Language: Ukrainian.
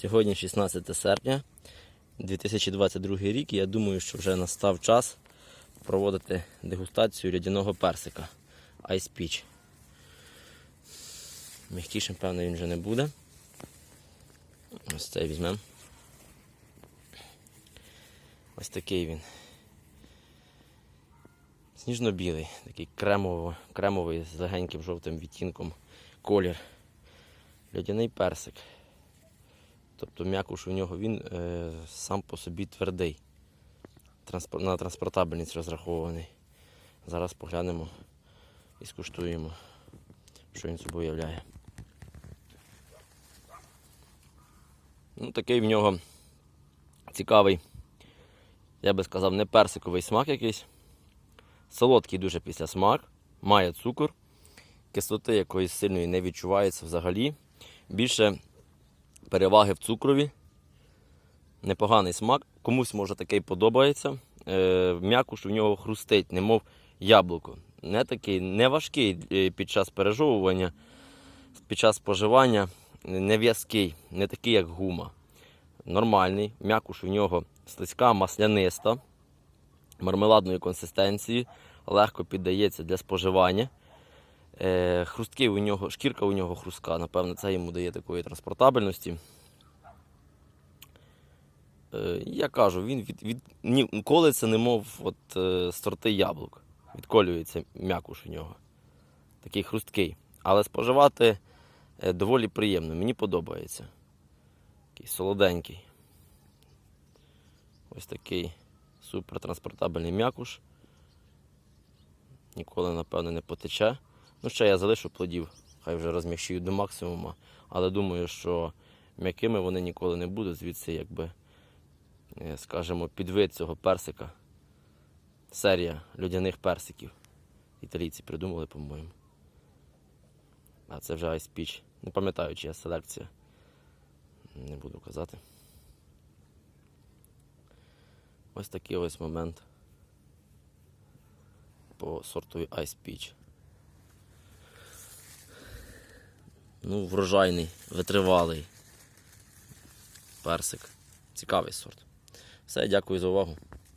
Сьогодні 16 серпня 2022 рік. і Я думаю, що вже настав час проводити дегустацію рядяного персика Ice Peach. Мягкішим, певно, він вже не буде. Ось цей візьмемо. Ось такий він. Сніжно-білий, такий кремово, кремовий з легеньким жовтим відтінком колір. Льодяний персик. Тобто м'якуш у нього він е, сам по собі твердий. Транспор- на транспортабельність розрахований. Зараз поглянемо і скуштуємо, що він собою являє. Ну, такий в нього цікавий, я би сказав, не персиковий смак якийсь. Солодкий дуже після смак, має цукор, кислоти якоїсь сильної не відчувається взагалі. Більше переваги в цукрові. Непоганий смак. Комусь може такий подобається. Е, м'якуш у нього хрустить, немов яблуко. Не такий, не важкий е, під час пережовування, під час споживання, не в'язкий, не такий, як гума. Нормальний. М'якуш у нього слизька, масляниста, мармеладної консистенції, легко піддається для споживання. Е, хрустки у нього, шкірка у нього хрустка, напевно, це йому дає такої транспортабельності. Е, я кажу, він від, від, ні, колиться, немов от, е, з яблук. Відколюється м'якуш у нього. Такий хрусткий. Але споживати доволі приємно. Мені подобається. Такий солоденький. Ось такий супертранспортабельний м'якуш. Ніколи, напевно, не потече. Ну, ще я залишу плодів, хай вже розміщую до максимуму. Але думаю, що м'якими вони ніколи не будуть, звідси, якби, е, скажімо, підвид цього персика. Серія льодяних персиків. Італійці придумали, по-моєму. А це вже Peach. Не пам'ятаю, чия селекція. Не буду казати. Ось такий ось момент по сорту Ice Peach. Ну, врожайний, витривалий персик. Цікавий сорт. Все, дякую за увагу.